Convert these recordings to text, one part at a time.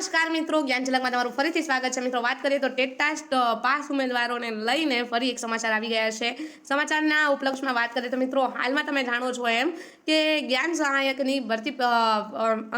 નમસ્કાર મિત્રો, જ્ઞાન ઝલકમાં તમારું ફરીથી સ્વાગત છે. મિત્રો, વાત કરીએ તો ટેટાસ્ટ પાસ ઉમેદવારોને લઈને ફરી એક સમાચાર આવી ગયા છે. સમાચારના ઉપલક્ષમાં વાત કરીએ તો મિત્રો, હાલમાં તમે જાણો છો એમ કે જ્ઞાન સહાયકની ભરતી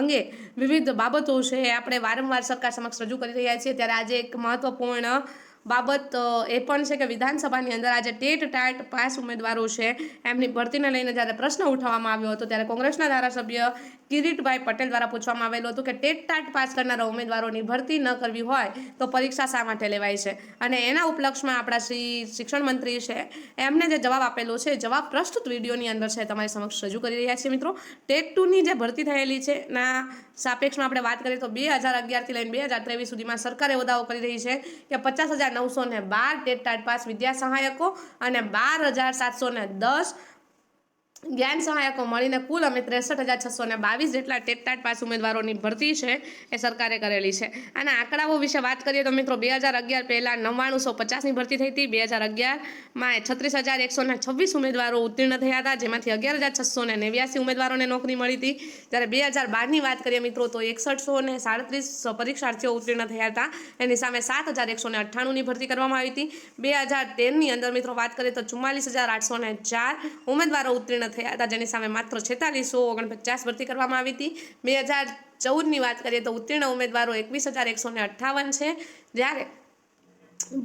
અંગે વિવિધ બાબતો છે. આપણે વારંવાર સરકાર સમક્ષ રજૂ કરી રહ્યા છીએ. ત્યારે આજે એક મહત્વપૂર્ણ બાબત એ પણ છે કે વિધાનસભાની અંદર આજે ટેટ ટાટ પાસ ઉમેદવારો છે. એમની ભરતીને લઈને જ્યારે પ્રશ્ન ઉઠાવવામાં આવ્યો હતો ત્યારે કોંગ્રેસના ધારાસભ્ય કિરીટભાઈ પટેલ દ્વારા પૂછવામાં આવેલું હતું કે ટેટ ટાટ પાસ કરનારા ઉમેદવારોની ભરતી ન કરવી હોય તો પરીક્ષા શા માટે લેવાય છે? અને એના ઉપલક્ષમાં આપણા શ્રી શિક્ષણ મંત્રી છે, એમને જે જવાબ આપેલો છે જવાબ પ્રસ્તુત વિડીયોની અંદર છે તમારી સમક્ષ રજૂ કરી રહ્યા છીએ મિત્રો. ટેટ ટુની જે ભરતી થયેલી છે, ના સાપેક્ષમાં આપણે વાત કરીએ તો બે હજાર અગિયારથી લઈને બે હજાર ત્રેવીસ સુધીમાં સરકારે દાવો કરી રહી છે કે પચાસ હજાર નવસો ને બાર ટેટ ટાટ પાસ વિદ્યા સહાયકો અને બાર હજાર સાતસો ને દસ જ્ઞાન સહાયકો મળીને કુલ અમે ત્રેસઠ હજાર છસો ને બાવીસ જેટલા ટેટટાટ પાસ ઉમેદવારોની ભરતી છે એ સરકારે કરેલી છે. આના આંકડાઓ વિશે વાત કરીએ તો મિત્રો બે હજાર અગિયાર પહેલાં નવ્વાણુંસો પચાસની ભરતી થઈ હતી. બે હજાર અગિયારમાં છત્રીસ હજાર એકસો ને છવ્વીસ ઉમેદવારો ઉત્તીર્ણ થયા હતા, જેમાંથી અગિયાર હજાર છસો ને નેવ્યાસી ઉમેદવારોને નોકરી મળી હતી. ત્યારે બે હજાર બારની વાત કરીએ મિત્રો તો એકસઠસો ને સાડત્રીસ પરીક્ષાર્થીઓ ઉત્તીર્ણ થયા હતા. એની સામે સાત હજાર એકસો ને અઠ્ઠાણુંની ભરતી કરવામાં આવી હતી. બે હજાર તેરની અંદર મિત્રો વાત કરીએ તો ચુમ્માલીસ હજાર આઠસો ને ચાર ઉમેદવારો ઉત્તીર્ણ થયા હતા, જેની સામે માત્ર છેતાલીસો ઓગણપચાસ ભરતી કરવામાં આવી હતી. બે હજાર ચૌદની વાત કરીએ તો ઉત્તીર્ણ ઉમેદવારો એકવીસ હજાર એકસો ને અઠ્ઠાવન છે. જ્યારે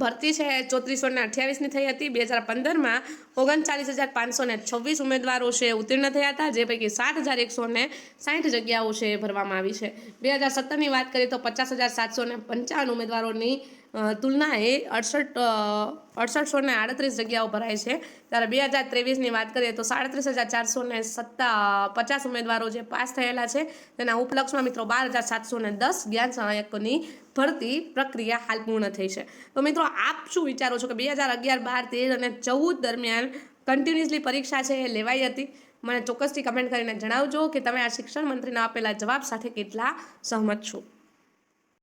ભરતી છે ચોત્રીસો ને અઠ્યાવીસની થઈ હતી. બે હજાર પંદરમાં ઓગણચાલીસ હજાર પાંચસો ને છવ્વીસ ઉમેદવારો છે ઉત્તીર્ણ થયા હતા, જે પૈકી સાત હજાર એકસો ને સાઠ જગ્યાઓ છે ભરવામાં આવી છે. બે હજાર સત્તરની વાત કરીએ તો પચાસ હજાર સાતસો ને પંચાવન ઉમેદવારોની તુલનાએ અડસઠ અડસઠસો ને આડત્રીસ જગ્યાઓ ભરાય છે. ત્યારે બે હજાર ત્રેવીસની વાત કરીએ તો સાડત્રીસ હજાર ચારસો ને સત્તા, પચાસ ઉમેદવારો જે પાસ થયેલા છે, તેના ઉપલક્ષમાં મિત્રો બાર હજાર સાતસો ને દસ જ્ઞાન સહાયકોની ભરતી પ્રક્રિયા હાલ પૂર્ણ થઈ છે. તો મિત્રો આપ શું વિચારો છો કે બે હજાર અગિયાર, બાર, તેર અને ચૌદ દરમિયાન કન્ટિન્યુઅસલી પરીક્ષા છે એ લેવાઈ હતી? મને ચોક્કસથી કમેન્ટ કરીને જણાવજો કે તમે આ શિક્ષણ મંત્રીના આપેલા જવાબ સાથે કેટલા સહમત છો?